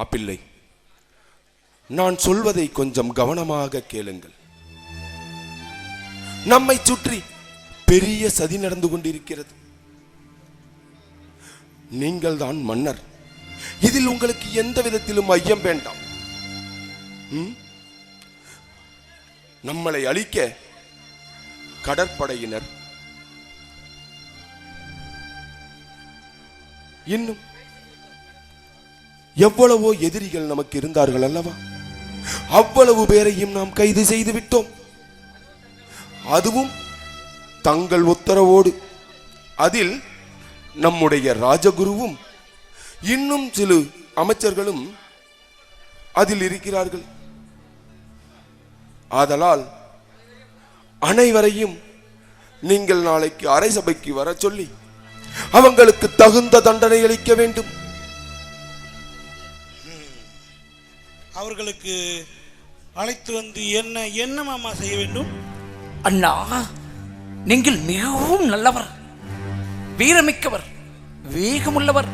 மாப்பிள்ளை. நான் சொல்வதை கொஞ்சம் கவனமாக கேளுங்கள். நம்மை சுற்றி பெரிய சதி நடந்து கொண்டிருக்கிறது. நீங்கள் தான் மன்னர். இதில் உங்களுக்கு எந்த விதத்திலும் ஐயம் வேண்டாம். நம்மளை அழிக்க கடற்படையினர். இன்னும் எவ்வளவோ எதிரிகள் நமக்கு இருந்தார்கள் அல்லவா? அவ்வளவு பேரையும் நாம் கைது செய்து விட்டோம். அதுவும் தங்கள் உத்தரவோடு. அதில் நம்முடைய ராஜகுருவும் இன்னும் சில அமைச்சர்களும் அதில் இருக்கிறார்கள். ஆதலால் அனைவரையும் நீங்கள் நாளைக்கு அரை சபைக்கு வர சொல்லி அவங்களுக்கு தகுந்த தண்டனை அளிக்க வேண்டும். அவர்களுக்கு அழைத்து வந்து என்ன என்ன மாமா செய்ய வேண்டும்? அண்ணா நீங்கள் மிகவும் நல்லவர் வீரமிக்கவர் வேகமுள்ளவர்.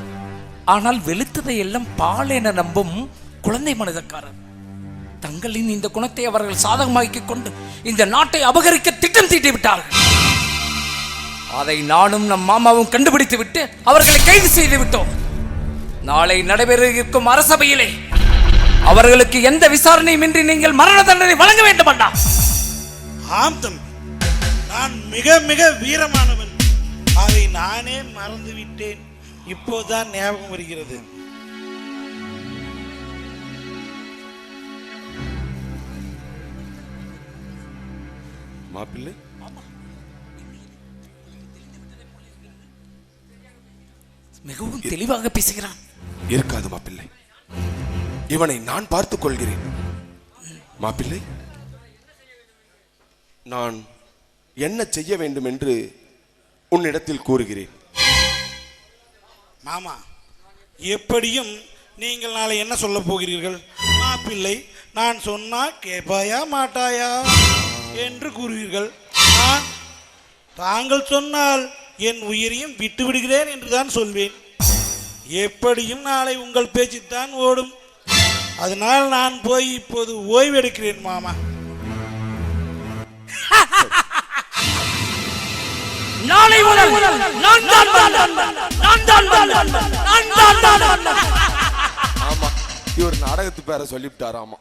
ஆனால் வெளுத்ததை எல்லாம் பால் என நம்பும் குழந்தை மனிதக்காரர். தங்களின் இந்த குணத்தை அவர்கள் சாதகமாக்கிக் கொண்டு இந்த நாட்டை அபகரிக்க திட்டம் தீட்டி விட்டார்கள். அதை நானும் நம் மாமாவும் கண்டுபிடித்து விட்டு அவர்களை கைது செய்து விட்டோம். நாளை நடைபெற இருக்கும் அரசபையிலே அவர்களுக்கு எந்த விசாரணையுமின்றி நீங்கள் மரண தண்டனை வழங்க வேண்டும் அண்ணா. ஆம் தம்பி. நான் மிக மிக வீரமானவன். அதை நானே மறந்து விட்டேன் இப்போதான் ஞாபகம் வருகிறது. மாப்பிள்ளை? மிகவும் தெளிவாக பேசுகிறான். இருக்காது மாப்பிள்ளை. இவனை நான் பார்த்துக் கொள்கிறேன். மாப்பிள்ளை நான் என்ன செய்ய வேண்டும் என்று உன்னிடத்தில் கூறுகிறேன். மாமா எப்படியும் நீங்கள் நாளை என்ன சொல்ல போகிறீர்கள்? மாப்பிள்ளை நான் சொன்னா கேட்பாயா மாட்டாயா என்று கூறுவீர்கள். நான் தாங்கள் சொன்னால் என் உயிரையும் விட்டு விடுகிறேன் என்று தான் சொல்வேன். எப்படியும் நாளை உங்கள் பேச்சுத்தான் ஓடும். அதனால் நான் போய் இப்போது ஓய்வு எடுக்கிறேன் மாமா நாளை முதல் நான் தான். நான் தான். நான் தான். ஆமா இவர் நாடகத்து பேரை சொல்லிவிட்டாராமா